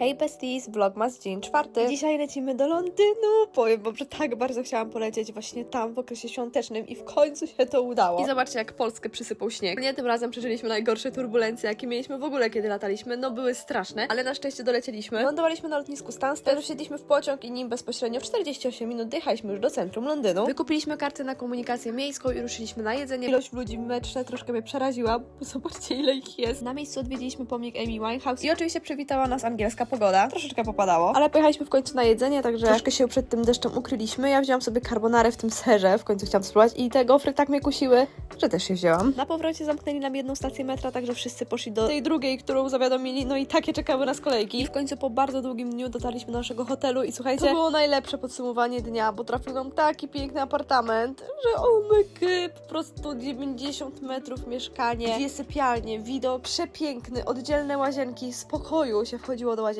Hej besties, vlogmas dzień czwarty. Dzisiaj lecimy do Londynu. Powiem wam, że tak bardzo chciałam polecieć właśnie tam w okresie świątecznym i w końcu się to udało. I zobaczcie jak Polskę przysypał śnieg. Nie tym razem przeżyliśmy najgorsze turbulencje, jakie mieliśmy w ogóle kiedy lataliśmy. No były straszne, ale na szczęście dolecieliśmy. Lądowaliśmy na lotnisku Stansted, wsiedliśmy w pociąg i nim bezpośrednio w 48 minut dojechaliśmy już do centrum Londynu. Wykupiliśmy kartę na komunikację miejską i ruszyliśmy na jedzenie. Ilość ludzi meczne troszkę mnie przeraziła, bo zobaczcie ile ich jest. Na miejscu odwiedziliśmy pomnik Amy Winehouse i oczywiście przywitała nas angielska pogoda. Troszeczkę popadało, ale pojechaliśmy w końcu na jedzenie, także troszkę się przed tym deszczem ukryliśmy. Ja wziąłam sobie carbonarę w tym serze, w końcu chciałam spróbować i te gofry tak mnie kusiły, że też się wzięłam. Na powrocie zamknęli nam jedną stację metra, także wszyscy poszli do tej drugiej, którą zawiadomili, no i takie czekały nas kolejki. I w końcu po bardzo długim dniu dotarliśmy do naszego hotelu i słuchajcie, to było najlepsze podsumowanie dnia, bo trafił nam taki piękny apartament, że oh my god, po prostu 90 metrów mieszkanie, dwie sypialnie, widok przepiękny, oddzielne łazienki, z pokoju się wchodziło do łazienki.